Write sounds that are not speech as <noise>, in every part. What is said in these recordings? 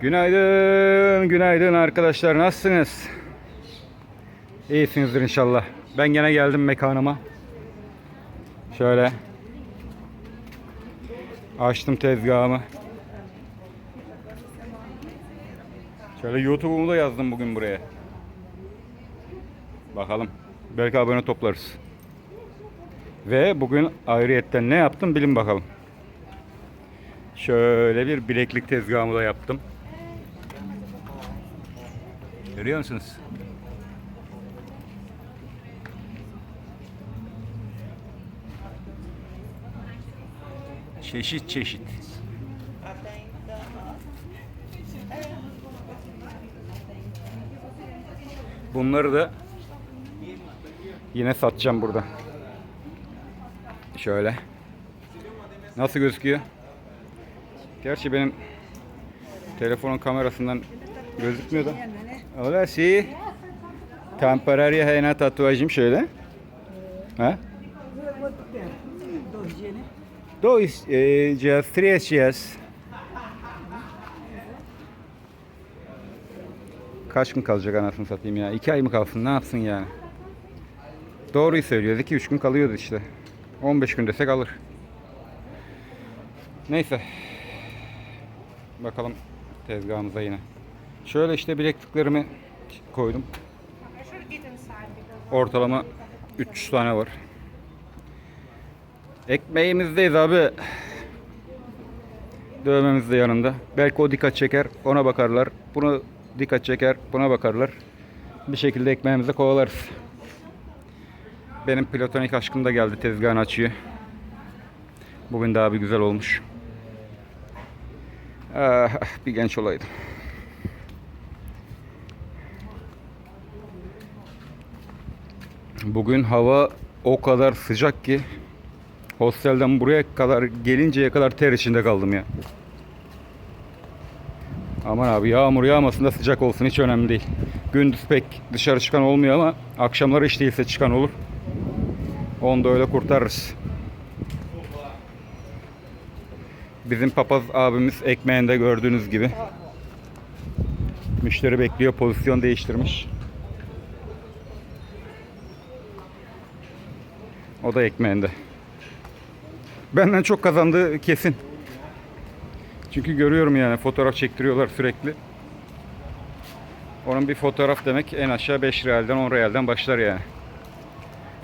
Günaydın, günaydın arkadaşlar. Nasılsınız? İyisinizdir inşallah. Ben gene geldim mekanıma. Şöyle. Açtım tezgahımı. Şöyle YouTube'umu da yazdım bugün buraya. Bakalım. Belki abone toplarız. Ve bugün ayrıyetten ne yaptım bilin bakalım. Şöyle bir bileklik tezgahımı da yaptım. Görüyor musunuz? Çeşit çeşit. Bunları da yine satacağım burada. Şöyle. Nasıl gözüküyor? Gerçi benim telefonun kamerasından gözükmüyor da. Hola, sí. Temporary henna tatuajım şöyle. Ha? Né? Dois eh, dias, três dias. Kaç gün kalacak anasını satayım ya? İki ay mı kalsın? Ne yapsın yani? Doğruyu söylüyoruz. 2 üç gün kalıyordu işte. 15 gün desek alır. Neyse. Bakalım tezgahımıza yine. Şöyle işte bilekliklerimi koydum. Ortalama 300 tane var. Ekmeğimizdeyiz abi. Dövmemiz de yanında. Belki o dikkat çeker, ona bakarlar. Bunu dikkat çeker, buna bakarlar. Bir şekilde ekmeğimizi kovalarız. Benim platonik aşkım da geldi tezgahını açıyor. Bugün daha bir güzel olmuş. Ah, bir genç olaydım. Bugün hava o kadar sıcak ki hostelden buraya kadar gelinceye kadar ter içinde kaldım ya. Aman abi yağmur yağmasın da sıcak olsun hiç önemli değil. Gündüz pek dışarı çıkan olmuyor ama akşamları hiç değilse çıkan olur. Onu da öyle kurtarırız. Bizim papaz abimiz ekmeğinde gördüğünüz gibi. Müşteri bekliyor pozisyon değiştirmiş. O da ekmeğinde. Benden çok kazandığı kesin. Çünkü görüyorum yani fotoğraf çektiriyorlar sürekli. Onun bir fotoğraf demek en aşağı 5 realden 10 realden başlar yani.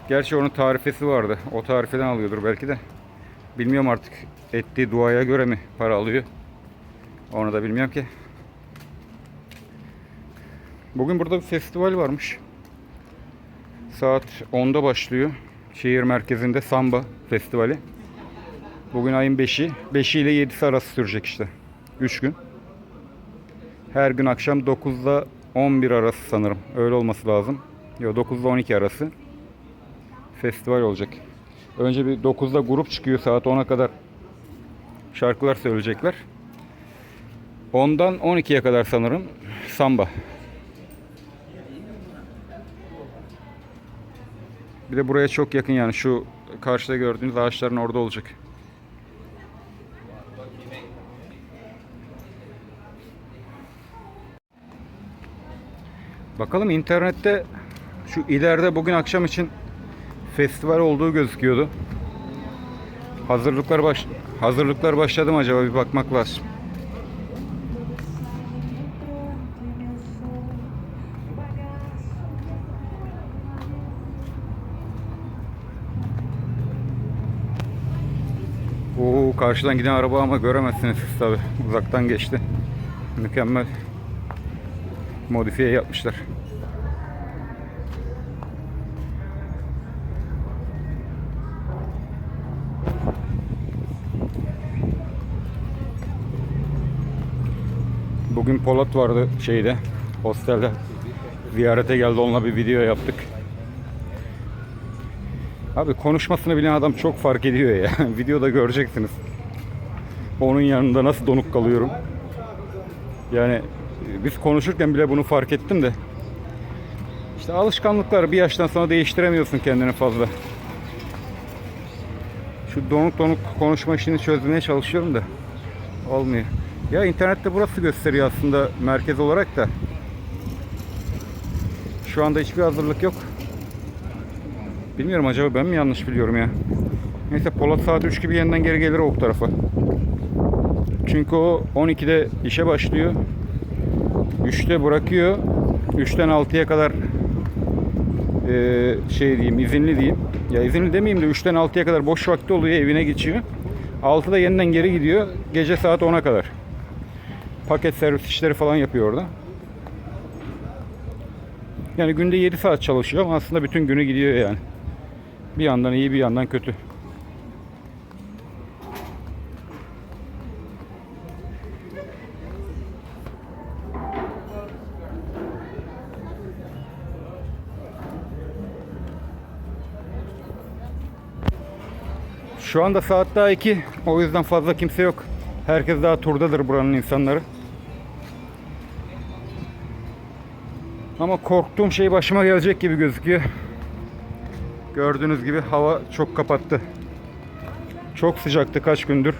Gerçi onun tarifesi vardı. O tarifeden alıyordur belki de. Bilmiyorum artık ettiği duaya göre mi para alıyor. Onu da bilmiyorum ki. Bugün burada bir festival varmış. Saat 10'da başlıyor. Şehir merkezinde Samba Festivali. Bugün ayın 5'i. 5'i ile 7'si arası sürecek işte. 3 gün. Her gün akşam 9'da 11 arası sanırım. Öyle olması lazım. Yok 9'da 12 arası. Festival olacak. Önce bir 9'da grup çıkıyor saat 10'a kadar şarkılar söyleyecekler. Ondan 12'ye kadar sanırım samba. Bir de buraya çok yakın yani şu karşıda gördüğünüz ağaçların orada olacak. Bakalım internette şu ileride bugün akşam için festival olduğu gözüküyordu. Hazırlıklar baş hazırlıklar başladı mı acaba bir bakmak lazım. Karşıdan giden araba ama göremezsiniz siz tabi. Uzaktan geçti. Mükemmel modifiye yapmışlar. Bugün Polat vardı şeyde, hostelde. Ziyarete geldi onunla bir video yaptık. Abi konuşmasını bilen adam çok fark ediyor ya. <laughs> Videoda göreceksiniz. Onun yanında nasıl donuk kalıyorum. Yani e, biz konuşurken bile bunu fark ettim de. İşte alışkanlıklar bir yaştan sonra değiştiremiyorsun kendini fazla. Şu donuk donuk konuşma işini çözmeye çalışıyorum da olmuyor. Ya internette burası gösteriyor aslında merkez olarak da. Şu anda hiçbir hazırlık yok. Bilmiyorum acaba ben mi yanlış biliyorum ya. Neyse Polat saat 3 gibi yeniden geri gelir o tarafa. Çünkü o 12'de işe başlıyor. 3'te bırakıyor. 3'ten 6'ya kadar eee, şey diyeyim izinli diyeyim. Ya izinli demeyeyim de 3'ten 6'ya kadar boş vakti oluyor evine geçiyor. 6'da yeniden geri gidiyor. Gece saat 10'a kadar. Paket servis işleri falan yapıyor orada. Yani günde 7 saat çalışıyor ama aslında bütün günü gidiyor yani. Bir yandan iyi bir yandan kötü. Şu anda saat daha 2. O yüzden fazla kimse yok. Herkes daha turdadır buranın insanları. Ama korktuğum şey başıma gelecek gibi gözüküyor. Gördüğünüz gibi hava çok kapattı. Çok sıcaktı kaç gündür.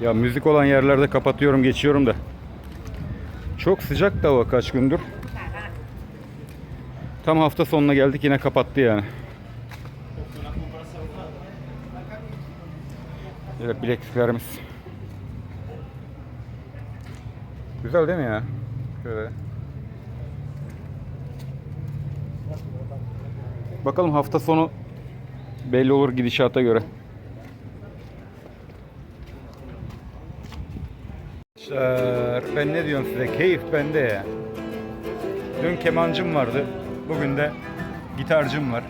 Ya müzik olan yerlerde kapatıyorum geçiyorum da. Çok sıcak da hava kaç gündür. Tam hafta sonuna geldik yine kapattı yani. Böyle bilekliklerimiz. Güzel değil mi ya? Şöyle. Bakalım hafta sonu belli olur gidişata göre. Ben ne diyorum size? Keyif bende ya. Dün kemancım vardı. Bugün de gitarcım var.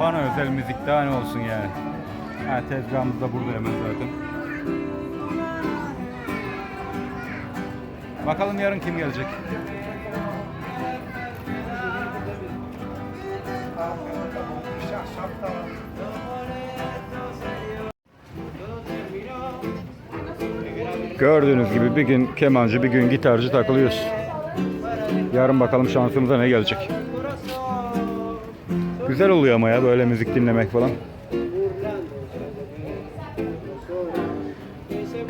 Bana özel müzik daha ne olsun yani. Ha, tezgahımız da burada hemen zaten. Bakalım yarın kim gelecek? Gördüğünüz gibi bir gün kemancı bir gün gitarcı takılıyoruz. Yarın bakalım şansımıza ne gelecek. Güzel oluyor ama ya böyle müzik dinlemek falan.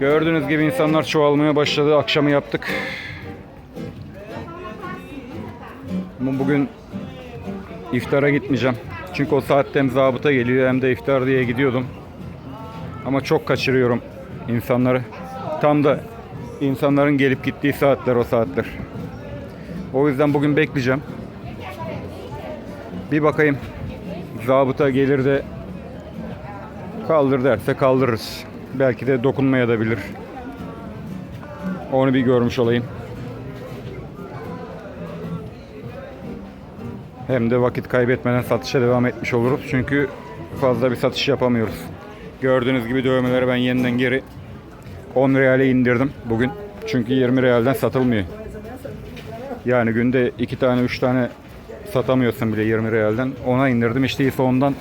Gördüğünüz gibi insanlar çoğalmaya başladı. Akşamı yaptık. Ama bugün iftara gitmeyeceğim. Çünkü o saatte hem zabıta geliyor hem de iftar diye gidiyordum. Ama çok kaçırıyorum insanları. Tam da insanların gelip gittiği saatler o saatler. O yüzden bugün bekleyeceğim. Bir bakayım. Zabıta gelir de kaldır derse kaldırırız. Belki de dokunmaya da bilir. Onu bir görmüş olayım. Hem de vakit kaybetmeden satışa devam etmiş oluruz. Çünkü fazla bir satış yapamıyoruz. Gördüğünüz gibi dövmeleri ben yeniden geri 10 reale indirdim bugün. Çünkü 20 realden satılmıyor. Yani günde 2 tane 3 tane satamıyorsun bile 20 realden. Ona indirdim işte ise ondan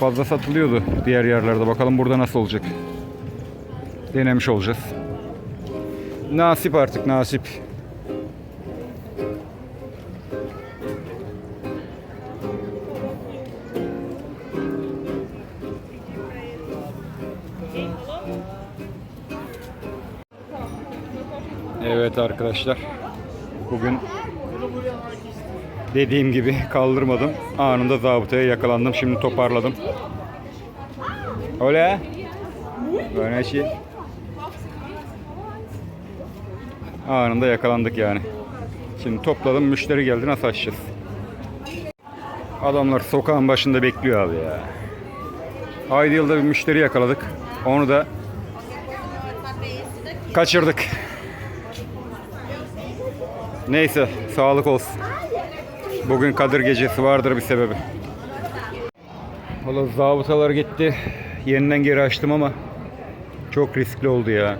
fazla satılıyordu diğer yerlerde. Bakalım burada nasıl olacak. Denemiş olacağız. Nasip artık nasip. Evet arkadaşlar. Bugün dediğim gibi kaldırmadım. Anında zabıtaya yakalandım. Şimdi toparladım. Öyle. Böyle şey. Anında yakalandık yani. Şimdi topladım. Müşteri geldi. Nasıl açacağız? Adamlar sokağın başında bekliyor abi ya. Haydi bir müşteri yakaladık. Onu da kaçırdık. Neyse sağlık olsun. Bugün Kadir gecesi vardır bir sebebi. Valla zabıtalar gitti. Yeniden geri açtım ama çok riskli oldu ya.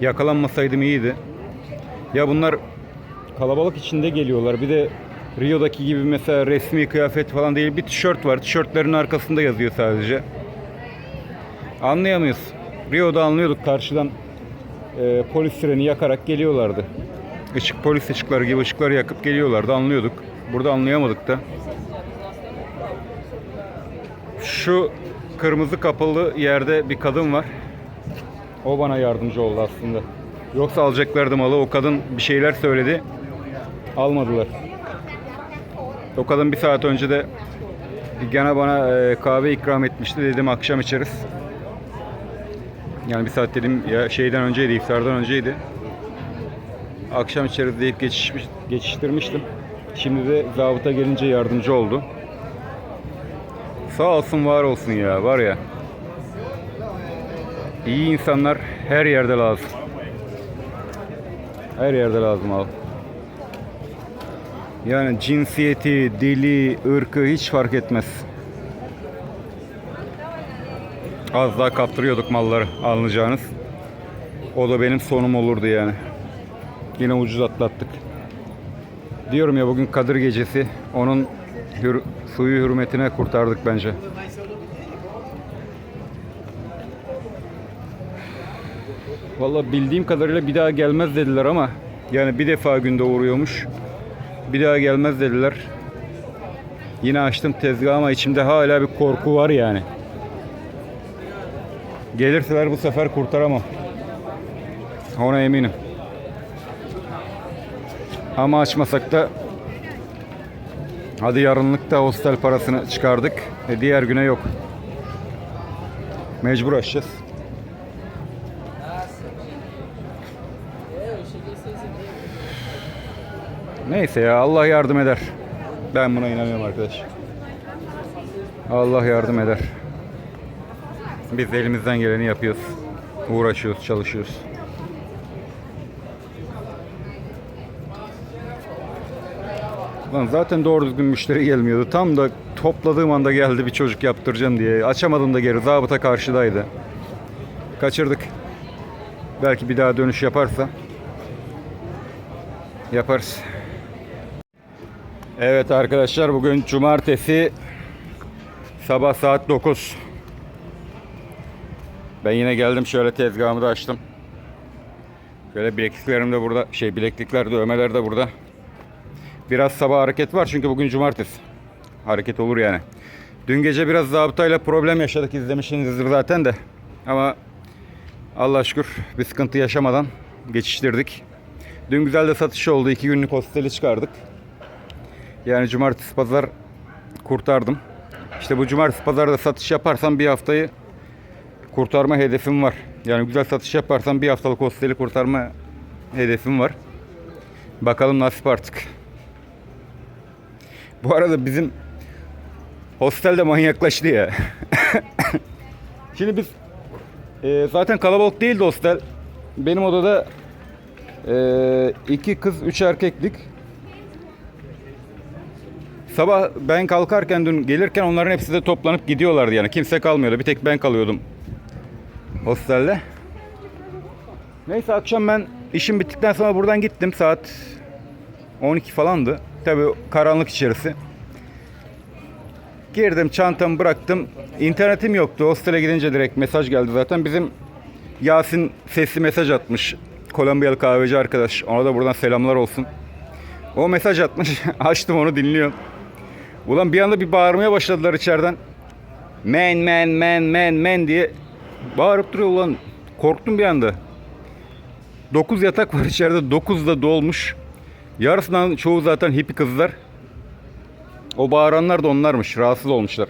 Yakalanmasaydım iyiydi. Ya bunlar kalabalık içinde geliyorlar. Bir de Rio'daki gibi mesela resmi kıyafet falan değil. Bir tişört var. Tişörtlerin arkasında yazıyor sadece. Anlayamıyoruz. Rio'da anlıyorduk karşıdan e, polis sireni yakarak geliyorlardı. Işık polis ışıkları gibi ışıkları yakıp geliyorlardı anlıyorduk. Burada anlayamadık da. Şu kırmızı kapalı yerde bir kadın var. O bana yardımcı oldu aslında. Yoksa alacaklardı malı. O kadın bir şeyler söyledi. Almadılar. O kadın bir saat önce de gene bana e, kahve ikram etmişti. Dedim akşam içeriz. Yani bir saat dedim ya şeyden önceydi, iftardan önceydi. Akşam içeriz deyip geçişmiş, geçiştirmiştim. Şimdi de zabıta gelince yardımcı oldu. Sağ olsun var olsun ya var ya. İyi insanlar her yerde lazım. Her yerde lazım abi. Yani cinsiyeti, dili, ırkı hiç fark etmez. Az daha kaptırıyorduk malları alınacağınız. O da benim sonum olurdu yani. Yine ucuz atlattık. Diyorum ya bugün Kadir gecesi. Onun hür- suyu hürmetine kurtardık bence. Vallahi bildiğim kadarıyla bir daha gelmez dediler ama yani bir defa günde uğruyormuş. Bir daha gelmez dediler. Yine açtım tezgahı ama içimde hala bir korku var yani. Gelirseler bu sefer kurtaramam. Ona eminim. Ama açmasak da hadi yarınlık da hostel parasını çıkardık. E diğer güne yok. Mecbur açacağız. Neyse ya Allah yardım eder. Ben buna inanıyorum arkadaş. Allah yardım eder. Biz elimizden geleni yapıyoruz. Uğraşıyoruz, çalışıyoruz. Lan zaten doğru düzgün müşteri gelmiyordu. Tam da topladığım anda geldi bir çocuk yaptıracağım diye. Açamadım da geri. Zabıta karşıdaydı. Kaçırdık. Belki bir daha dönüş yaparsa yaparız. Evet arkadaşlar bugün cumartesi sabah saat 9. Ben yine geldim şöyle tezgahımı da açtım. Şöyle bilekliklerim de burada. Şey bileklikler dövmeler de burada. Biraz sabah hareket var çünkü bugün cumartesi. Hareket olur yani. Dün gece biraz zabıtayla problem yaşadık izlemişsinizdir zaten de. Ama Allah şükür bir sıkıntı yaşamadan geçiştirdik. Dün güzel de satış oldu. iki günlük hosteli çıkardık. Yani cumartesi pazar kurtardım. İşte bu cumartesi pazarda satış yaparsam bir haftayı kurtarma hedefim var. Yani güzel satış yaparsam bir haftalık hosteli kurtarma hedefim var. Bakalım nasip artık. Bu arada bizim hostel de manyaklaştı ya. <laughs> Şimdi biz e, zaten kalabalık değildi hostel. Benim odada e, iki kız, üç erkeklik. Sabah ben kalkarken dün gelirken onların hepsi de toplanıp gidiyorlardı yani. Kimse kalmıyordu. Bir tek ben kalıyordum hostelde. Neyse akşam ben işim bittikten sonra buradan gittim. Saat 12 falandı. Tabi karanlık içerisi. Girdim çantamı bıraktım. İnternetim yoktu. Hostele gidince direkt mesaj geldi zaten. Bizim Yasin sesli mesaj atmış. Kolombiyalı kahveci arkadaş. Ona da buradan selamlar olsun. O mesaj atmış. <laughs> Açtım onu dinliyorum. Ulan bir anda bir bağırmaya başladılar içeriden. Men men men men men diye bağırıp duruyor ulan. Korktum bir anda. 9 yatak var içeride. 9 da dolmuş. Yarısından çoğu zaten hippi kızlar. O bağıranlar da onlarmış. Rahatsız olmuşlar.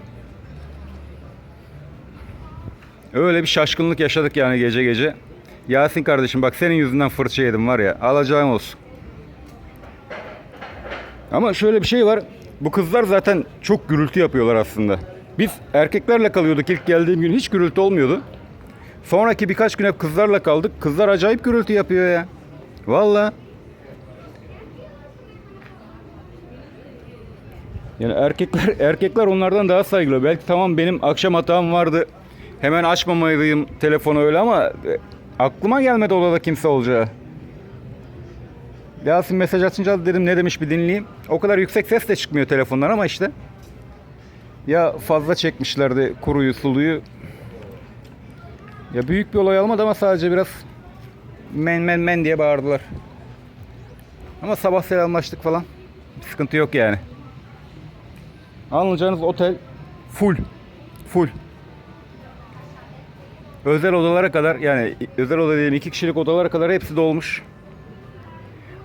Öyle bir şaşkınlık yaşadık yani gece gece. Yasin kardeşim bak senin yüzünden fırça yedim var ya. Alacağım olsun. Ama şöyle bir şey var. Bu kızlar zaten çok gürültü yapıyorlar aslında. Biz erkeklerle kalıyorduk ilk geldiğim gün hiç gürültü olmuyordu. Sonraki birkaç gün hep kızlarla kaldık. Kızlar acayip gürültü yapıyor ya. Vallahi. Yani erkekler <laughs> erkekler onlardan daha saygılı. Belki tamam benim akşam hatam vardı. Hemen açmamalıyım telefonu öyle ama e, aklıma gelmedi odada kimse olacağı. Yasin mesaj atınca dedim ne demiş bir dinleyeyim. O kadar yüksek ses de çıkmıyor telefonlar ama işte. Ya fazla çekmişlerdi kuruyu suluyu. Ya büyük bir olay olmadı ama sadece biraz men men men diye bağırdılar. Ama sabah selamlaştık falan. Bir sıkıntı yok yani. Anlayacağınız otel full. Full. özel odalara kadar yani özel oda değil iki kişilik odalara kadar hepsi dolmuş.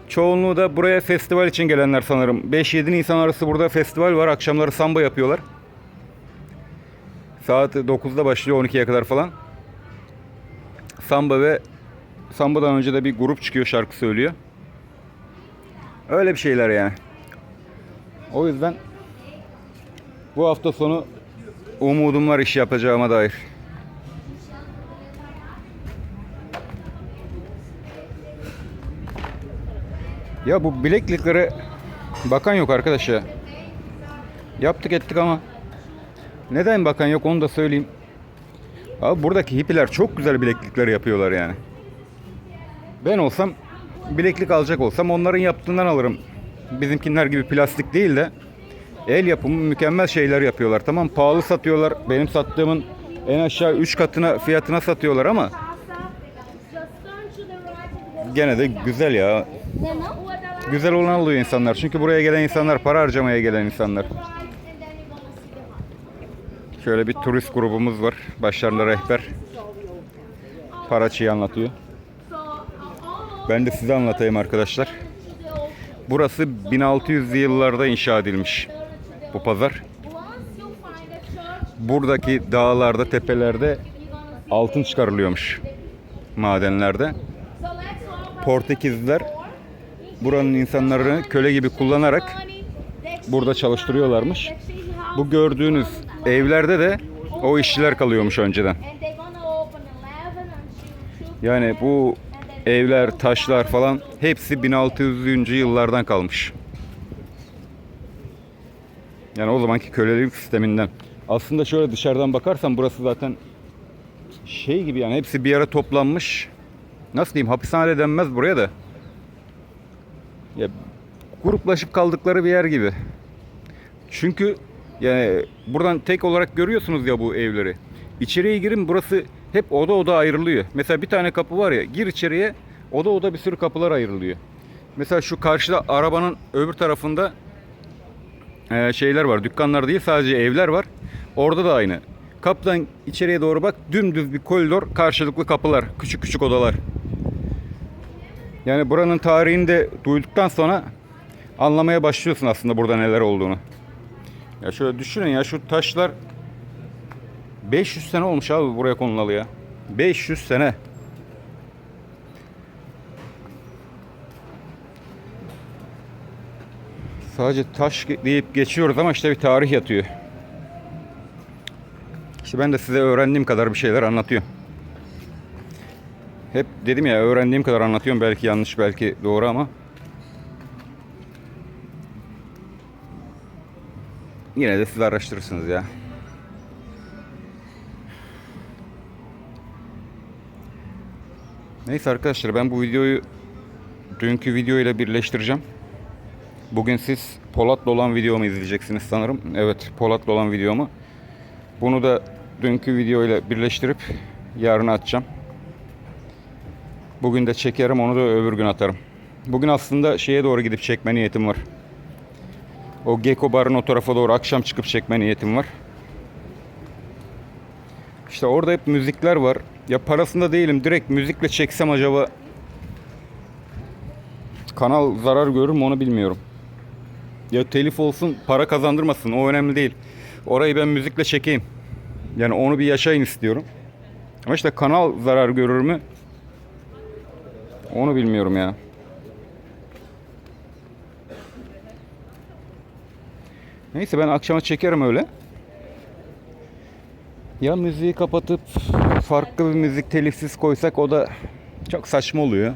Çoğunluğu da buraya festival için gelenler sanırım. 5-7 Nisan arası burada festival var. Akşamları samba yapıyorlar. Saat 9'da başlıyor 12'ye kadar falan. Samba ve Samba'dan önce de bir grup çıkıyor şarkı söylüyor. Öyle bir şeyler yani. O yüzden bu hafta sonu umudum var iş yapacağıma dair. Ya bu bilekliklere bakan yok arkadaş ya. Yaptık ettik ama neden bakan yok onu da söyleyeyim. Abi buradaki hippiler çok güzel bileklikler yapıyorlar yani. Ben olsam bileklik alacak olsam onların yaptığından alırım. Bizimkiler gibi plastik değil de el yapımı mükemmel şeyler yapıyorlar. Tamam pahalı satıyorlar. Benim sattığımın en aşağı 3 katına fiyatına satıyorlar ama gene de güzel ya. Güzel olan alıyor insanlar. Çünkü buraya gelen insanlar para harcamaya gelen insanlar. Şöyle bir turist grubumuz var. Başlarında rehber. Paraçı'yı anlatıyor. Ben de size anlatayım arkadaşlar. Burası 1600'lü yıllarda inşa edilmiş bu pazar. Buradaki dağlarda, tepelerde altın çıkarılıyormuş madenlerde. Portekizliler buranın insanlarını köle gibi kullanarak burada çalıştırıyorlarmış. Bu gördüğünüz evlerde de o işçiler kalıyormuş önceden. Yani bu evler, taşlar falan hepsi 1600'lü yıllardan kalmış. Yani o zamanki kölelik sisteminden. Aslında şöyle dışarıdan bakarsan burası zaten şey gibi yani hepsi bir yere toplanmış. Nasıl diyeyim hapishane denmez buraya da. Ya gruplaşıp kaldıkları bir yer gibi. Çünkü yani buradan tek olarak görüyorsunuz ya bu evleri. İçeriye girin burası hep oda oda ayrılıyor. Mesela bir tane kapı var ya gir içeriye oda oda bir sürü kapılar ayrılıyor. Mesela şu karşıda arabanın öbür tarafında e, şeyler var. Dükkanlar değil sadece evler var. Orada da aynı. Kapıdan içeriye doğru bak dümdüz bir koridor karşılıklı kapılar. Küçük küçük odalar. Yani buranın tarihini de duyduktan sonra anlamaya başlıyorsun aslında burada neler olduğunu. Ya şöyle düşünün ya şu taşlar 500 sene olmuş abi buraya konulalı ya. 500 sene. Sadece taş deyip geçiyoruz ama işte bir tarih yatıyor. İşte ben de size öğrendiğim kadar bir şeyler anlatıyorum. Hep dedim ya öğrendiğim kadar anlatıyorum. Belki yanlış belki doğru ama yine de siz araştırırsınız ya. Neyse arkadaşlar ben bu videoyu dünkü video ile birleştireceğim. Bugün siz Polat'la olan videomu izleyeceksiniz sanırım. Evet Polat'la olan videomu. Bunu da dünkü video ile birleştirip yarın atacağım. Bugün de çekerim onu da öbür gün atarım. Bugün aslında şeye doğru gidip çekme niyetim var. O Gecko Bar'ın o tarafa doğru akşam çıkıp çekme niyetim var. İşte orada hep müzikler var. Ya parasında değilim. Direkt müzikle çeksem acaba kanal zarar görür mü onu bilmiyorum. Ya telif olsun para kazandırmasın o önemli değil. Orayı ben müzikle çekeyim. Yani onu bir yaşayın istiyorum. Ama işte kanal zarar görür mü? Onu bilmiyorum ya. Neyse ben akşama çekerim öyle. Ya müziği kapatıp farklı bir müzik telifsiz koysak o da çok saçma oluyor.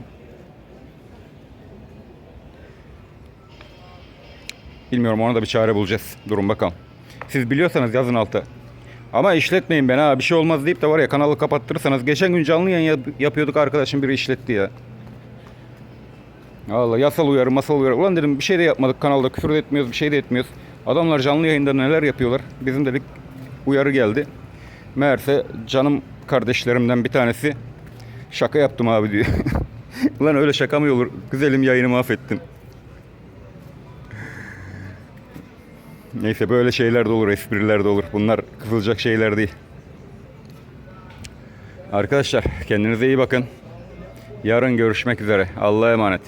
Bilmiyorum ona da bir çare bulacağız. Durun bakalım. Siz biliyorsanız yazın alta. Ama işletmeyin ben ha bir şey olmaz deyip de var ya kanalı kapattırırsanız. Geçen gün canlı yayın yap- yapıyorduk arkadaşım biri işletti ya. Allah yasal uyarı masal uyarı. Ulan dedim bir şey de yapmadık kanalda küfür de etmiyoruz bir şey de etmiyoruz. Adamlar canlı yayında neler yapıyorlar. Bizim dedik uyarı geldi. Meğerse canım kardeşlerimden bir tanesi şaka yaptım abi diyor. <laughs> Ulan öyle şaka mı olur? Güzelim yayını mahvettin. Neyse böyle şeyler de olur, espriler de olur. Bunlar kızılacak şeyler değil. Arkadaşlar kendinize iyi bakın. Yarın görüşmek üzere. Allah'a emanet.